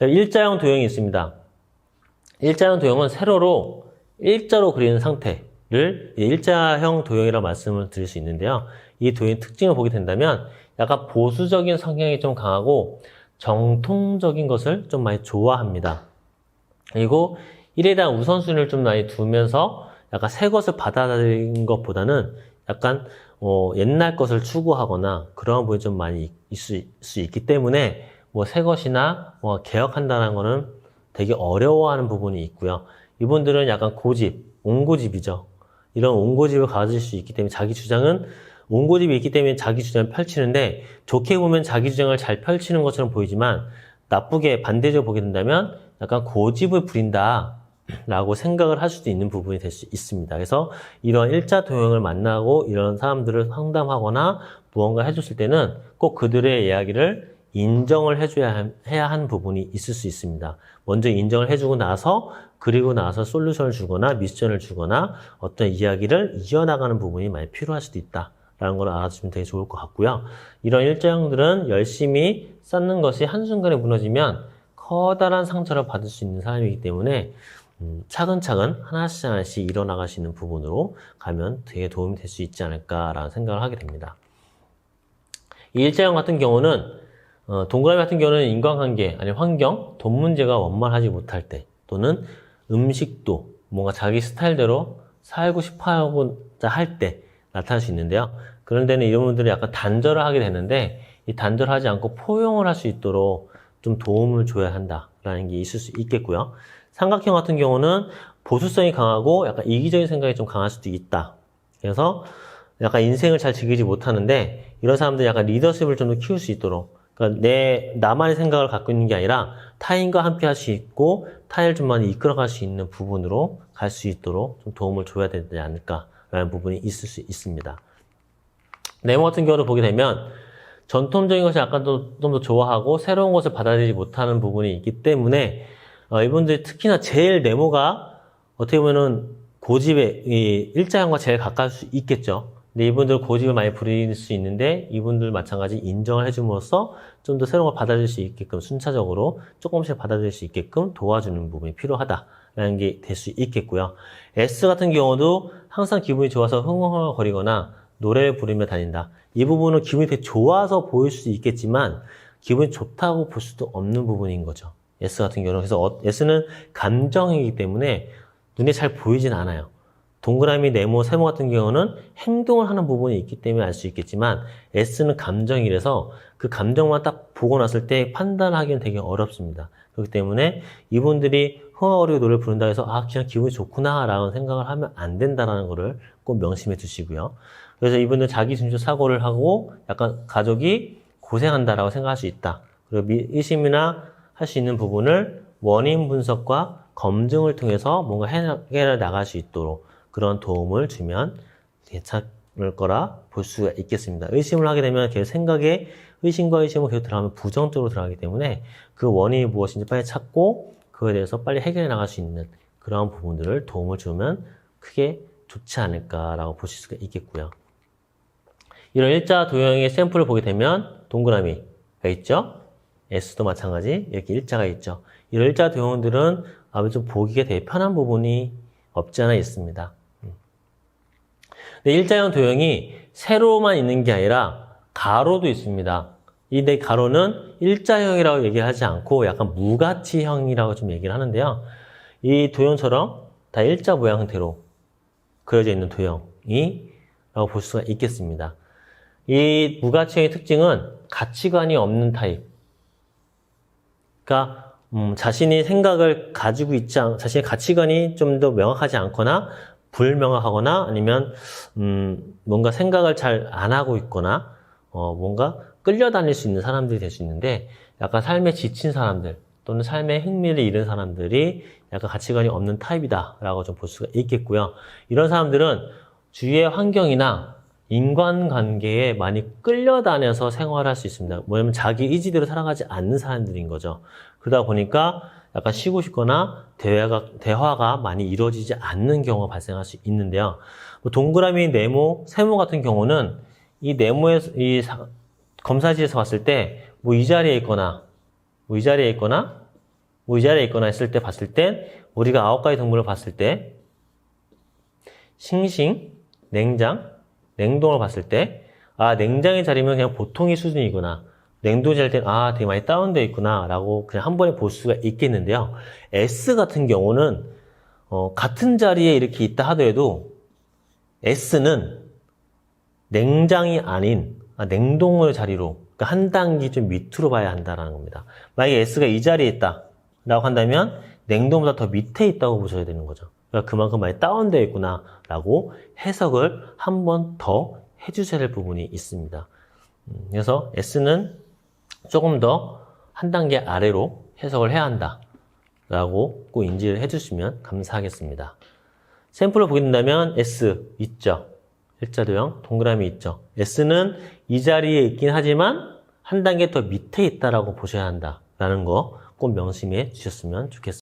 일자형 도형이 있습니다. 일자형 도형은 세로로 일자로 그리는 상태를 일자형 도형이라고 말씀을 드릴 수 있는데요. 이 도형의 특징을 보게 된다면 약간 보수적인 성향이 좀 강하고 정통적인 것을 좀 많이 좋아합니다. 그리고 일에 대한 우선순위를 좀 많이 두면서 약간 새 것을 받아들이는 것보다는 약간 어, 옛날 것을 추구하거나 그런 부분이 좀 많이 있을 수 있기 때문에 뭐 새 것이나 뭐 개혁한다는 거는 되게 어려워하는 부분이 있고요. 이분들은 약간 고집, 옹고집이죠. 이런 옹고집을 가질 수 있기 때문에 자기 주장은 옹고집이 있기 때문에 자기 주장을 펼치는데 좋게 보면 자기 주장을 잘 펼치는 것처럼 보이지만 나쁘게 반대적으로 보게 된다면 약간 고집을 부린다. 라고 생각을 할 수도 있는 부분이 될 수 있습니다. 그래서 이런 일자 도형을 만나고 이런 사람들을 상담하거나 무언가 해줬을 때는 꼭 그들의 이야기를 인정을 해줘야 한- 해야 하는 부분이 있을 수 있습니다. 먼저 인정을 해주고 나서 그리고 나서 솔루션을 주거나 미션을 주거나 어떤 이야기를 이어나가는 부분이 많이 필요할 수도 있다. 라는 걸 알아주시면 되게 좋을 것 같고요. 이런 일자형들은 열심히 쌓는 것이 한순간에 무너지면 커다란 상처를 받을 수 있는 사람이기 때문에 음, 차근차근 하나씩 하나씩 일어나갈 수 있는 부분으로 가면 되게 도움이 될 수 있지 않을까라는 생각을 하게 됩니다. 이 일자형 같은 경우는 어, 동그라미 같은 경우는 인간관계 아니 환경, 돈 문제가 원만하지 못할 때 또는 음식도 뭔가 자기 스타일대로 살고 싶어하고자 할 때 나타날 수 있는데요. 그런 데는 이런 분들이 약간 단절을 하게 되는데 이 단절하지 않고 포용을 할 수 있도록 좀 도움을 줘야 한다라는 게 있을 수 있겠고요. 삼각형 같은 경우는 보수성이 강하고 약간 이기적인 생각이 좀 강할 수도 있다. 그래서 약간 인생을 잘 즐기지 못하는데 이런 사람들이 약간 리더십을 좀 더 키울 수 있도록 그러니까 내 나만의 생각을 갖고 있는 게 아니라 타인과 함께 할 수 있고 타인을 좀 많이 이끌어갈 수 있는 부분으로 갈 수 있도록 좀 도움을 줘야 되지 않을까라는 부분이 있을 수 있습니다. 네모 같은 경우를 보게 되면 전통적인 것을 약간 좀더 좋아하고 새로운 것을 받아들이지 못하는 부분이 있기 때문에 어, 이분들이 특히나 제일 네모가 어떻게 보면은 고집의 이 일자형과 제일 가까울 수 있겠죠. 근데 이분들 고집을 많이 부릴 수 있는데 이분들 마찬가지 인정을 해줌으로써 좀 더 새로운 걸 받아들일 수 있게끔 순차적으로 조금씩 받아들일 수 있게끔 도와주는 부분이 필요하다라는 게 될 수 있겠고요. S 같은 경우도 항상 기분이 좋아서 흥얼거리거나 노래를 부르며 다닌다. 이 부분은 기분이 되게 좋아서 보일 수 있겠지만 기분이 좋다고 볼 수도 없는 부분인 거죠. S 같은 경우는 그래서 어- S는 감정이기 때문에 눈에 잘 보이진 않아요. 동그라미, 네모, 세모 같은 경우는 행동을 하는 부분이 있기 때문에 알 수 있겠지만 S는 감정이라서 그 감정만 딱 보고 났을 때 판단하기는 되게 어렵습니다. 그렇기 때문에 이분들이 흥얼거리고 노래 부른다 해서 아 그냥 기분이 좋구나 라는 생각을 하면 안 된다라는 거를 꼭 명심해 두시고요. 그래서 이분들 자기 중심 사고를 하고 약간 가족이 고생한다라고 생각할 수 있다. 그리고 미- 의심이나 할 수 있는 부분을 원인 분석과 검증을 통해서 뭔가 해결해 나갈 수 있도록 그런 도움을 주면 괜찮을 거라 볼 수가 있겠습니다. 의심을 하게 되면 계속 생각에 의심과 의심을 계속 들어가면 부정적으로 들어가기 때문에 그 원인이 무엇인지 빨리 찾고 그거에 대해서 빨리 해결해 나갈 수 있는 그런 부분들을 도움을 주면 크게 좋지 않을까라고 보실 수가 있겠고요. 이런 일자 도형의 샘플을 보게 되면 동그라미가 있죠. S도 마찬가지 이렇게 일자가 있죠. 이런 일자 도형들은 아무래도 좀 보기가 되게 편한 부분이 없지 않아 있습니다. 음. 근데 일자형 도형이 세로만 있는 게 아니라 가로도 있습니다. 이내 가로는 일자형이라고 얘기를 하지 않고 약간 무가치형이라고 좀 얘기를 하는데요. 이 도형처럼 다 일자 모양 형태로 그려져 있는 도형이 라고 볼 수가 있겠습니다. 이 무가치형의 특징은 가치관이 없는 타입. 그러니까 음, 자신이 생각을 가지고 있지 않, 자신의 가치관이 좀 더 명확하지 않거나 불명확하거나 아니면 음, 뭔가 생각을 잘 안 하고 있거나 어, 뭔가 끌려다닐 수 있는 사람들이 될 수 있는데 약간 삶에 지친 사람들 또는 삶에 흥미를 잃은 사람들이 약간 가치관이 없는 타입이다라고 좀 볼 수가 있겠고요. 이런 사람들은 주위의 환경이나 인간관계에 많이 끌려다녀서 생활할 수 있습니다. 뭐냐면 자기 의지대로 살아가지 않는 사람들인 거죠. 그러다 보니까 약간 쉬고 싶거나 대화가, 대화가 많이 이루어지지 않는 경우가 발생할 수 있는데요. 뭐 동그라미, 네모, 세모 같은 경우는 이 네모에, 이 사- 검사지에서 봤을 때 뭐 이 자리에 있거나, 뭐 이 자리에 있거나, 뭐 이 자리에 있거나 했을 때 봤을 땐 우리가 아홉 가지 동물을 봤을 때 싱싱, 냉장, 냉동을 봤을 때 아, 냉장의 자리면 그냥 보통의 수준이구나. 냉동의 자리일 땐 아, 되게 많이 다운되어 있구나. 라고 그냥 한 번에 볼 수가 있겠는데요. S 같은 경우는 어, 같은 자리에 이렇게 있다 하더라도 S는 냉장이 아닌 아, 냉동의 자리로 그러니까 한 단계 좀 밑으로 봐야 한다는 겁니다. 만약에 S가 이 자리에 있다 라고 한다면 냉동보다 더 밑에 있다고 보셔야 되는 거죠. 그러니까 그만큼 많이 다운되어 있구나 라고 해석을 한 번 더 해주셔야 될 부분이 있습니다. 음, 그래서 S는 조금 더 한 단계 아래로 해석을 해야 한다 라고 꼭 인지를 해주시면 감사하겠습니다. 샘플을 보게 된다면 S 있죠. 일자도형 동그라미 있죠. S는 이 자리에 있긴 하지만 한 단계 더 밑에 있다라고 보셔야 한다라는 거 꼭 명심해 주셨으면 좋겠습니다.